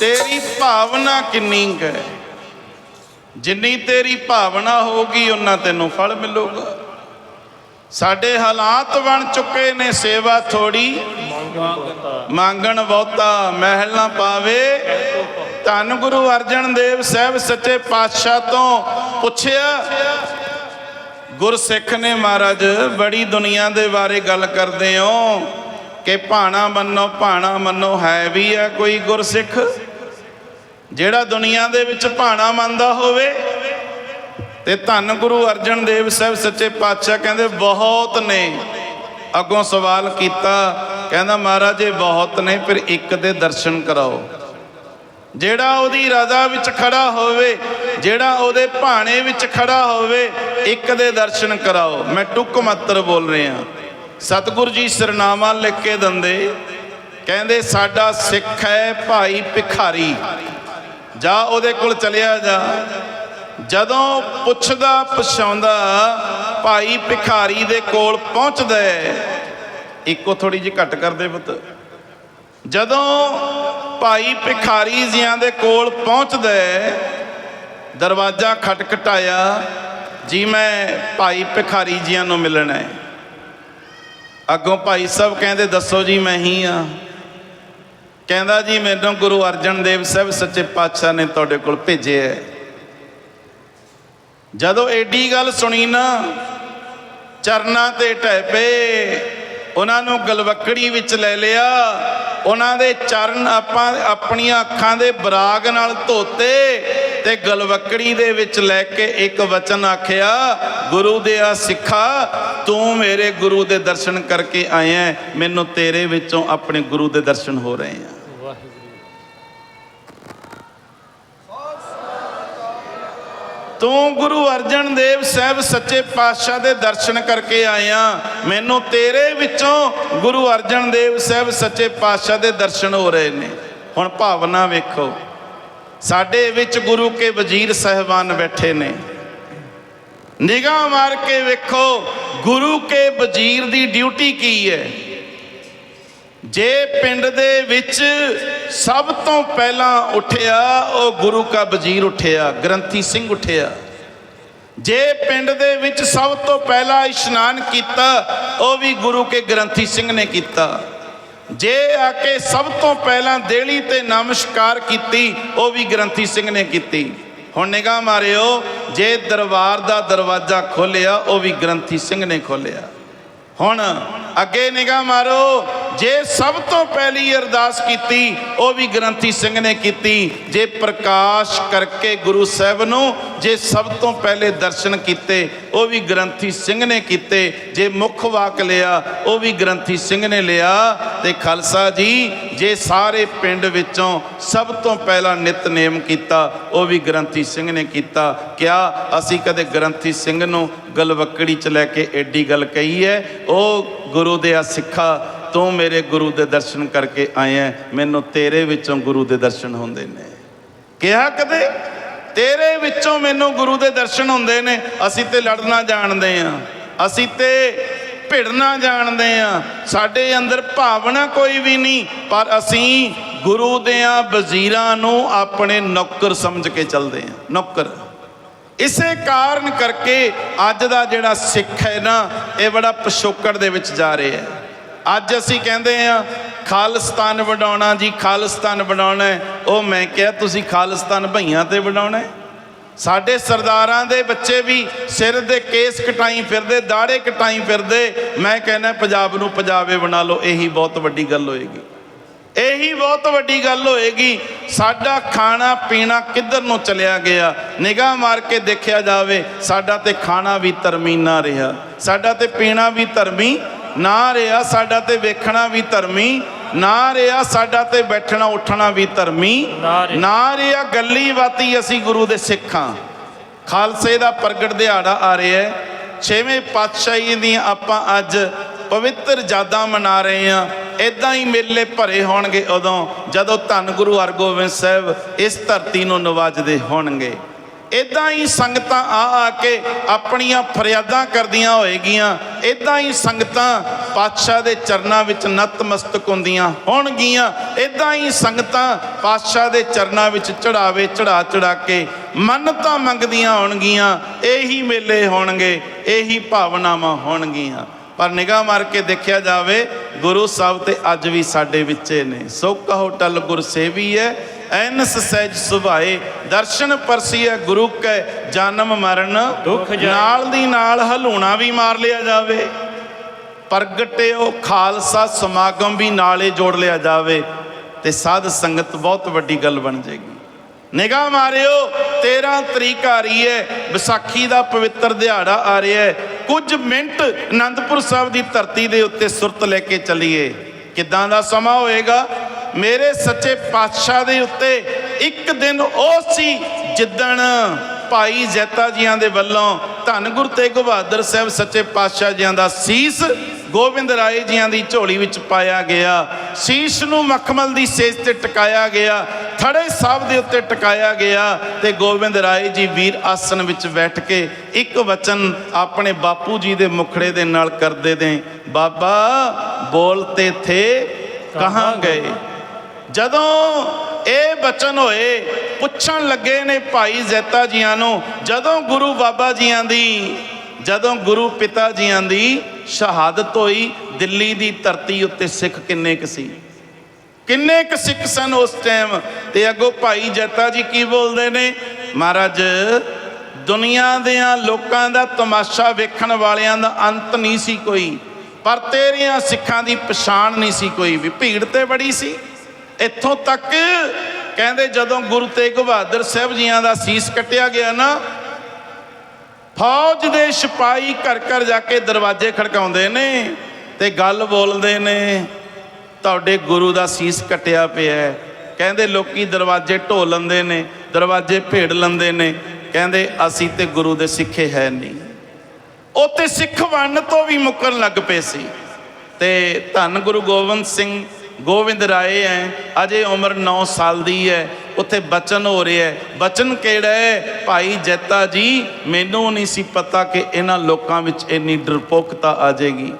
ਤੇਰੀ ਭਾਵਨਾ ਕਿੰਨੀ ਕੁ ਹੈ? ਜਿੰਨੀ ਤੇਰੀ ਭਾਵਨਾ ਹੋਊਗੀ ਉਹਨਾਂ ਤੈਨੂੰ ਫਲ ਮਿਲੂਗਾ। ਸਾਡੇ ਹਾਲਾਤ ਬਣ ਚੁੱਕੇ ਨੇ ਸੇਵਾ ਥੋੜੀ ਮੰਗਣ ਬਹੁਤਾ ਮਹਿਲ ਨਾ ਪਾਵੇ। ਧੰਨ ਗੁਰੂ ਅਰਜਨ ਦੇਵ ਸਾਹਿਬ ਸੱਚੇ ਪਾਤਸ਼ਾਹ ਤੋਂ ਪੁੱਛਿਆ, ਗੁਰਸਿੱਖ ਨੇ ਮਹਾਰਾਜ, ਬੜੀ ਦੁਨੀਆ ਦੇ ਬਾਰੇ ਗੱਲ ਕਰਦੇ ਹੋ ਕਿ ਭਾਣਾ ਮੰਨੋ ਭਾਣਾ ਮੰਨੋ, ਹੈ ਵੀ ਹੈ ਕੋਈ ਗੁਰਸਿੱਖ? ਜਿਹੜਾ ਦੁਨੀਆ ਦੇ ਵਿੱਚ ਭਾਣਾ ਮੰਨਦਾ ਹੋਵੇ ਤੇ ਧੰਨ ਗੁਰੂ ਅਰਜਨ ਦੇਵ ਸਾਹਿਬ ਸੱਚੇ ਪਾਤਸ਼ਾਹ ਕਹਿੰਦੇ, ਬਹੁਤ ਨੇ। ਅੱਗੋਂ ਸਵਾਲ ਕੀਤਾ, ਕਹਿੰਦਾ, ਮਹਾਰਾਜ, ਇਹ ਬਹੁਤ ਨੇ, ਫਿਰ ਇੱਕ ਦੇ ਦਰਸ਼ਨ ਕਰਾਓ। ਜਿਹੜਾ ਉਹਦੀ ਰਜ਼ਾ ਵਿੱਚ ਖੜਾ ਹੋਵੇ, ਜਿਹੜਾ ਉਹਦੇ ਭਾਣੇ ਵਿੱਚ ਖੜਾ ਹੋਵੇ, ਇੱਕ ਦੇ ਦਰਸ਼ਨ ਕਰਾਓ। ਮੈਂ ਟੁੱਕ ਮਾਤਰ ਬੋਲ ਰਿਹਾ। ਸਤਿਗੁਰੂ ਜੀ ਸਰਨਾਮਾ ਲਿਖ ਕੇ ਦੰਦੇ, ਕਹਿੰਦੇ, ਸਾਡਾ ਸਿੱਖ ਹੈ ਭਾਈ ਭਿਖਾਰੀ। ਜਾ ਉਹਦੇ ਕੋਲ ਚਲਿਆ ਜਾ। ਜਦੋਂ ਪੁੱਛਦਾ, ਪਛਾਉਂਦਾ, ਭਾਈ ਭਿਖਾਰੀ ਦੇ ਕੋਲ ਪਹੁੰਚਦਾ ਇੱਕੋ ਥੋੜੀ ਜਿਹੀ ਘੱਟ ਕਰਦੇ ਪੁੱਤ। ਜਦੋਂ ਭਾਈ ਭਿਖਾਰੀ ਜੀਆਂ ਦੇ ਕੋਲ ਪਹੁੰਚਦਾ ਦਰਵਾਜ਼ਾ ਖਟਖਟਾਇਆ, ਜੀ ਮੈਂ ਭਾਈ ਭਿਖਾਰੀ ਜੀਆਂ ਨੂੰ ਮਿਲਣਾ ਹੈ। ਅੱਗੋਂ ਭਾਈ ਸਾਹਿਬ ਕਹਿੰਦੇ, ਦੱਸੋ ਜੀ, ਮੈਂ ਹੀ ਆ ਕਹਿੰਦਾ ਜੀ ਮੈਨੂੰ ਗੁਰੂ ਅਰਜਨ ਦੇਵ ਸਾਹਿਬ ਸੱਚੇ ਪਾਤਸ਼ਾਹ ਨੇ ਤੁਹਾਡੇ ਕੋਲ ਭੇਜਿਆ ਜਦੋਂ ਐਡੀ ਗੱਲ ਸੁਣੀ ਨਾ, ਚਰਨਾਂ ਤੇ ਢਹਿ ਪਏ, ਉਹਨਾਂ ਨੂੰ ਗਲਵੱਕੜੀ ਵਿੱਚ ਲੈ ਲਿਆ, ਉਹਨਾਂ ਦੇ ਚਰਨ ਆਪਾਂ ਆਪਣੀਆਂ ਅੱਖਾਂ ਦੇ ਬਰਾਗ ਨਾਲ ਧੋਤੇ ਤੇ ਗਲਵੱਕੜੀ ਦੇ ਵਿੱਚ ਲੈ ਕੇ ਇੱਕ ਵਚਨ ਆਖਿਆ, ਗੁਰੂ ਦੇ ਆ ਸਿੱਖਾ, ਤੂੰ ਮੇਰੇ ਗੁਰੂ ਦੇ ਦਰਸ਼ਨ ਕਰਕੇ ਆਇਆ ਮੈਨੂੰ ਤੇਰੇ ਵਿੱਚੋਂ ਆਪਣੇ ਗੁਰੂ ਦੇ ਦਰਸ਼ਨ ਹੋ ਰਹੇ ਆ। ਤੂੰ ਗੁਰੂ ਅਰਜਨ ਦੇਵ ਸਾਹਿਬ ਸੱਚੇ ਪਾਤਸ਼ਾਹ ਦੇ ਦਰਸ਼ਨ ਕਰਕੇ ਆਇਆ। ਮੈਨੂੰ ਤੇਰੇ ਵਿੱਚੋਂ ਗੁਰੂ ਅਰਜਨ ਦੇਵ ਸਾਹਿਬ ਸੱਚੇ ਪਾਤਸ਼ਾਹ ਦੇ ਦਰਸ਼ਨ ਹੋ ਰਹੇ ਨੇ। ਹੁਣ ਭਾਵਨਾ ਵੇਖੋ, ਸਾਡੇ ਵਿੱਚ ਗੁਰੂ ਕੇ ਵਜ਼ੀਰ ਸਹਿਬਾਨ ਬੈਠੇ ਨੇ। ਨਿਗਾਹ ਮਾਰ ਕੇ ਵੇਖੋ, ਗੁਰੂ ਕੇ ਵਜ਼ੀਰ ਦੀ ਡਿਊਟੀ ਕੀ ਹੈ? ਜੇ ਪਿੰਡ ਦੇ ਵਿੱਚ ਸਭ ਤੋਂ ਪਹਿਲਾਂ ਉੱਠਿਆ, ਉਹ ਗੁਰੂ ਕਾ ਵਜ਼ੀਰ ਉੱਠਿਆ, ਗ੍ਰੰਥੀ ਸਿੰਘ ਉੱਠਿਆ। ਜੇ ਪਿੰਡ ਦੇ ਵਿੱਚ ਸਭ ਤੋਂ ਪਹਿਲਾਂ ਇਸ਼ਨਾਨ ਕੀਤਾ, ਉਹ ਵੀ ਗੁਰੂ ਕੇ ਗ੍ਰੰਥੀ ਸਿੰਘ ਨੇ ਕੀਤਾ। ਜੇ ਆ ਕੇ ਸਭ ਤੋਂ ਪਹਿਲਾਂ ਦੇਲੀ ਤੇ ਨਮਸਕਾਰ ਕੀਤੀ, ਉਹ ਵੀ ਗ੍ਰੰਥੀ ਸਿੰਘ ਨੇ ਕੀਤੀ। ਹੁਣ ਨਿਗਾਹ ਮਾਰਿਓ, ਜੇ ਦਰਬਾਰ ਦਾ ਦਰਵਾਜ਼ਾ ਖੋਲਿਆ, ਉਹ ਵੀ ਗ੍ਰੰਥੀ ਸਿੰਘ ਨੇ ਖੋਲਿਆ। ਹੁਣ ਅੱਗੇ ਨਿਗਾਹ ਮਾਰੋ ਜੇ ਸਭ ਤੋਂ ਪਹਿਲੀ ਅਰਦਾਸ ਕੀਤੀ, ਉਹ ਵੀ ਗ੍ਰੰਥੀ ਸਿੰਘ ਨੇ ਕੀਤੀ। ਜੇ ਪ੍ਰਕਾਸ਼ ਕਰਕੇ ਗੁਰੂ ਸਾਹਿਬ ਨੂੰ ਜੇ ਸਭ ਤੋਂ ਪਹਿਲੇ ਦਰਸ਼ਨ ਕੀਤੇ, ਉਹ ਵੀ ਗ੍ਰੰਥੀ ਸਿੰਘ ਨੇ ਕੀਤੇ। ਜੇ ਮੁੱਖ ਵਾਕ ਲਿਆ, ਉਹ ਵੀ ਗ੍ਰੰਥੀ ਸਿੰਘ ਨੇ ਲਿਆ। ਤੇ ਖਾਲਸਾ ਜੀ, ਜੇ ਸਾਰੇ ਪਿੰਡ ਵਿੱਚੋਂ ਸਭ ਤੋਂ ਪਹਿਲਾ ਨਿਤਨੇਮ ਕੀਤਾ, ਉਹ ਵੀ ਗ੍ਰੰਥੀ ਸਿੰਘ ਨੇ ਕੀਤਾ। ਕਿਆ ਅਸੀਂ ਕਦੇ ਗ੍ਰੰਥੀ ਸਿੰਘ ਨੂੰ ਗਲਵੱਕੜੀ ਚ ਲੈ ਕੇ ਐਡੀ ਗੱਲ ਕਹੀ ਹੈ? ਉਹ ਗੁਰੂ ਦੇ ਆ ਸਿੱਖਾ ਤੂੰ ਮੇਰੇ ਗੁਰੂ ਦੇ ਦਰਸ਼ਨ ਕਰਕੇ ਆਇਆ ਮੈਨੂੰ ਤੇਰੇ ਵਿੱਚੋਂ ਗੁਰੂ ਦੇ ਦਰਸ਼ਨ ਹੁੰਦੇ ਨੇ। ਕਿਹਾ ਕਦੇ? ਤੇਰੇ ਵਿੱਚੋਂ ਮੈਨੂੰ ਗੁਰੂ ਦੇ ਦਰਸ਼ਨ ਹੁੰਦੇ ਨੇ। ਅਸੀਂ ਤੇ ਲੜਨਾ ਜਾਣਦੇ ਆ। ਅਸੀਂ ਤੇ ਭਿੜਨਾ ਜਾਣਦੇ ਆ। ਸਾਡੇ ਅੰਦਰ ਭਾਵਨਾ ਕੋਈ ਵੀ ਨਹੀਂ। ਪਰ ਅਸੀਂ ਗੁਰੂ ਦੇਆਂ ਵਜ਼ੀਰਾਂ ਨੂੰ ਆਪਣੇ ਨੌਕਰ ਸਮਝ ਕੇ ਚੱਲਦੇ ਆ। ਨੌਕਰ। ਇਸੇ ਕਾਰਨ ਕਰਕੇ ਅੱਜ ਦਾ ਜਿਹੜਾ ਸਿੱਖ ਹੈ ਨਾ, ਇਹ ਬੜਾ ਪਿਛੋਕੜ ਦੇ ਵਿੱਚ ਜਾ ਰਿਹਾ ਹੈ। ਅੱਜ ਅਸੀਂ ਕਹਿੰਦੇ ਆ ਖਾਲਿਸਤਾਨ ਵਡਾਉਣਾ ਜੀ, ਖਾਲਿਸਤਾਨ ਵਡਾਉਣਾ ਉਹ ਮੈਂ ਕਿਹਾ, ਤੁਸੀਂ ਖਾਲਿਸਤਾਨ ਭਈਆਂ ਤੇ ਵਡਾਉਣਾ ਸਾਡੇ ਸਰਦਾਰਾਂ ਦੇ ਬੱਚੇ ਵੀ ਸਿਰ ਦੇ ਕੇਸ ਕਟਾਈ ਫਿਰਦੇ, ਦਾੜੇ ਕਟਾਈ ਫਿਰਦੇ। ਮੈਂ ਕਹਿੰਦਾ, ਪੰਜਾਬ ਨੂੰ ਪੰਜਾਬੇ ਬਣਾ ਲਓ, ਇਹੀ ਬਹੁਤ ਵੱਡੀ ਗੱਲ ਹੋਏਗੀ। ਇਹੀ ਬਹੁਤ ਵੱਡੀ ਗੱਲ ਹੋਏਗੀ, ਸਾਡਾ ਖਾਣਾ ਪੀਣਾ ਕਿੱਧਰ ਨੂੰ ਚਲਿਆ ਗਿਆ? ਨਿਗਾਹ ਮਾਰ ਕੇ ਦੇਖਿਆ ਜਾਵੇ, ਸਾਡਾ ਤੇ ਖਾਣਾ ਵੀ ਧਰਮੀ ਨਾ ਰਿਹਾ। ਸਾਡਾ ਤੇ ਪੀਣਾ ਵੀ ਧਰਮੀ ਨਾ ਰਿਹਾ ਸਾਡਾ ਤੇ ਵੇਖਣਾ ਵੀ ਧਰਮੀ ਨਾ ਰਿਹਾ ਸਾਡਾ ਤੇ ਬੈਠਣਾ ਉੱਠਣਾ ਵੀ ਧਰਮੀ ਨਾ ਰਿਹਾ। ਗੱਲੀ ਬਾਤੀ ਅਸੀਂ ਗੁਰੂ ਦੇ ਸਿੱਖਾਂ। ਖਾਲਸੇ ਦਾ ਪ੍ਰਗਟ ਦਿਹਾੜਾ ਆ ਰਿਹਾ ਹੈ। ਛੇਵੇਂ ਪਾਤਸ਼ਾਹੀ ਦੀਆਂ ਆਪਾਂ ਅੱਜ ਪਵਿੱਤਰ ਯਾਦਾਂ ਮਨਾ ਰਹੇ ਹਾਂ। ਇਦਾਂ ਹੀ ਮੇਲੇ ਭਰੇ ਹੋਣਗੇ ਉਦੋਂ ਜਦੋਂ ਧੰਨ ਗੁਰੂ ਹਰਗੋਬਿੰਦ ਸਾਹਿਬ ਇਸ ਧਰਤੀ ਨੂੰ ਨਵਾਜਦੇ ਹੋਣਗੇ। ਇਦਾਂ ਹੀ ਸੰਗਤਾਂ ਆ ਆ ਕੇ ਆਪਣੀਆਂ ਫਰਿਆਦਾਂ ਕਰਦੀਆਂ ਹੋਏਗੀਆਂ। ਇਦਾਂ ਹੀ ਸੰਗਤਾਂ ਪਾਤਸ਼ਾਹ ਦੇ ਚਰਨਾਂ ਵਿੱਚ ਨਤਮਸਤਕ ਹੁੰਦੀਆਂ ਹੋਣਗੀਆਂ। ਇਦਾਂ ਹੀ ਸੰਗਤਾਂ ਪਾਤਸ਼ਾਹ ਦੇ ਚਰਨਾਂ ਵਿੱਚ ਚੜਾਵੇ ਚੜਾ ਚੜਾ ਕੇ ਮੰਨਤਾਂ ਮੰਗਦੀਆਂ ਹੋਣਗੀਆਂ, ਇਹੀ ਮੇਲੇ ਹੋਣਗੇ, ਇਹੀ ਭਾਵਨਾਵਾਂ ਹੋਣਗੀਆਂ। ਪਰ ਨਿਗਾਹ ਮਾਰ ਕੇ ਦੇਖਿਆ ਜਾਵੇ, ਗੁਰੂ ਸਾਹਿਬ ਤੇ ਅੱਜ ਵੀ ਸਾਡੇ ਵਿੱਚੇ ਨੇ। ਸੋ ਕਹੋ, ਟਲ ਗੁਰਸੇਵੀ ਹੈ ਐਨਸ ਸਹਿਜ ਸੁਭਾਏ ਦਰਸ਼ਨ ਪਰਸੀਐ ਗੁਰੂ ਕੈ ਜਨਮ ਮਰਨ। ਦੁੱਖ ਜਾਏ। ਨਾਲ ਦੀ ਨਾਲ ਹਲੂਣਾ ਵੀ ਮਾਰ ਲਿਆ ਜਾਵੇ। ਪ੍ਰਗਟਿਓ ਖਾਲਸਾ ਸਮਾਗਮ ਵੀ ਨਾਲੇ ਜੋੜ ਲਿਆ ਜਾਵੇ। ਤੇ ਸਾਧ ਸੰਗਤ ਬਹੁਤ ਵੱਡੀ ਗੱਲ ਬਣ ਜਾਏਗੀ। ਨਿਗਾਹ ਮਾਰਿਓ 13 ਤਰੀਕ ਆ ਰਹੀ ਹੈ ਵਿਸਾਖੀ ਦਾ ਪਵਿੱਤਰ ਦਿਹਾੜਾ ਆ ਰਿਹਾ ਹੈ ਕੁਝ ਮਿੰਟ ਆਨੰਦਪੁਰ ਸਾਹਿਬ ਦੀ ਧਰਤੀ ਦੇ ਉੱਤੇ ਸੁਰਤ ਲੈ ਕੇ ਚੱਲੀਏ। ਕਿੱਦਾਂ ਦਾ ਸਮਾਂ ਹੋਏਗਾ? ਮੇਰੇ ਸੱਚੇ ਪਾਤਸ਼ਾਹ ਦੇ ਉੱਤੇ ਇੱਕ ਦਿਨ ਉਹ ਸੀ ਜਿੱਦਣ ਭਾਈ ਜੈਤਾ ਜੀਆਂ ਦੇ ਵੱਲੋਂ ਧੰਨ ਗੁਰੂ ਤੇਗ ਬਹਾਦਰ ਸਾਹਿਬ ਸੱਚੇ ਪਾਤਸ਼ਾਹ ਜੀਆਂ ਦਾ ਸੀਸ ਗੋਬਿੰਦ ਰਾਏ ਜੀਆਂ ਦੀ ਝੋਲੀ ਵਿੱਚ ਪਾਇਆ ਗਿਆ। ਸੀਸ ਨੂੰ ਮਖਮਲ ਦੀ ਸੇਜ ਤੇ ਟਿਕਾਇਆ ਗਿਆ, ਥੜੇ ਸਾਹਿਬ ਦੇ ਉੱਤੇ ਟਿਕਾਇਆ ਗਿਆ ਤੇ ਗੋਬਿੰਦ ਰਾਏ ਜੀ ਵੀਰ ਆਸਨ ਵਿੱਚ ਬੈਠ ਕੇ ਇੱਕ ਵਚਨ ਆਪਣੇ ਬਾਪੂ ਜੀ ਦੇ ਮੁਖੜੇ ਦੇ ਨਾਲ ਕਰਦੇ ਨੇ, ਬਾਬਾ ਬੋਲਤੇ ਥੇ ਕਹਾਂ ਗਏ ਜਦੋਂ ਇਹ ਬਚਨ ਹੋਏ, ਪੁੱਛਣ ਲੱਗੇ ਨੇ ਭਾਈ ਜ਼ੈਤਾ ਜੀਆਂ ਨੂੰ, ਜਦੋਂ ਗੁਰੂ ਬਾਬਾ ਜੀਆਂ ਦੀ, ਜਦੋਂ ਗੁਰੂ ਪਿਤਾ ਜੀਆਂ ਦੀ ਸ਼ਹਾਦਤ ਹੋਈ, ਦਿੱਲੀ ਦੀ ਧਰਤੀ ਉੱਤੇ ਸਿੱਖ ਕਿੰਨੇ ਕੁ ਸੀ? ਕਿੰਨੇ ਕੁ ਸਿੱਖ ਸਨ ਉਸ ਟਾਈਮ ਤੇ ਅੱਗੋਂ ਭਾਈ ਜੈਤਾ ਜੀ ਕੀ ਬੋਲਦੇ ਨੇ? ਮਹਾਰਾਜ, ਦੁਨੀਆ ਦੇ ਲੋਕਾਂ ਦਾ ਤਮਾਸ਼ਾ ਵੇਖਣ ਵਾਲਿਆਂ ਦਾ ਅੰਤ ਨਹੀਂ ਸੀ ਕੋਈ, ਪਰ ਤੇਰੀਆਂ ਸਿੱਖਾਂ ਦੀ ਪਛਾਣ ਨਹੀਂ ਸੀ ਕੋਈ, ਵੀ ਭੀੜ ਤੇ ਬੜੀ ਸੀ। ਇੱਥੋਂ ਤੱਕ ਕਹਿੰਦੇ ਜਦੋਂ ਗੁਰੂ ਤੇਗ ਬਹਾਦਰ ਸਾਹਿਬ ਜੀਆਂ ਦਾ ਸੀਸ ਕੱਟਿਆ ਗਿਆ ਨਾ, ਫੌਜ ਦੇ ਸਿਪਾਹੀ ਘਰ ਘਰ ਜਾ ਕੇ ਦਰਵਾਜ਼ੇ ਖੜਕਾਉਂਦੇ ਨੇ ਤੇ ਗੱਲ ਬੋਲਦੇ ਨੇ, ਤੁਹਾਡੇ ਗੁਰੂ ਦਾ ਸੀਸ ਕੱਟਿਆ ਪਿਆ ਹੈ। ਕਹਿੰਦੇ ਲੋਕੀ ਦਰਵਾਜ਼ੇ ਢੋ ਲੈਂਦੇ ਨੇ, ਦਰਵਾਜ਼ੇ ਭੇੜ ਲੈਂਦੇ ਨੇ, ਕਹਿੰਦੇ ਅਸੀਂ ਤੇ ਗੁਰੂ ਦੇ ਸਿੱਖੇ ਹੈ ਨਹੀਂ। ਉਹ ਤੇ ਸਿੱਖ ਵੰਨ ਤੋਂ ਵੀ ਮੁੱਕਣ ਲੱਗ ਪਏ ਸੀ। ਤੇ ਧੰਨ ਗੁਰੂ ਗੋਬਿੰਦ ਸਿੰਘ ਗੋਬਿੰਦ ਰਾਏ ਹੈ, ਅਜੇ ਉਮਰ 9 ਸਾਲ ਦੀ ਹੈ, ਉੱਥੇ ਬਚਨ ਹੋ ਰਿਹਾ ਹੈ। ਬਚਨ ਕਿਹੜਾ ਹੈ? ਭਾਈ ਜੈਤਾ ਜੀ, ਮੈਨੂੰ ਨਹੀਂ ਸੀ ਪਤਾ ਕਿ ਇਹਨਾਂ ਲੋਕਾਂ ਵਿੱਚ ਇੰਨੀ ਡਰਪੋਕਤਾ ਆ ਜਾਏਗੀ।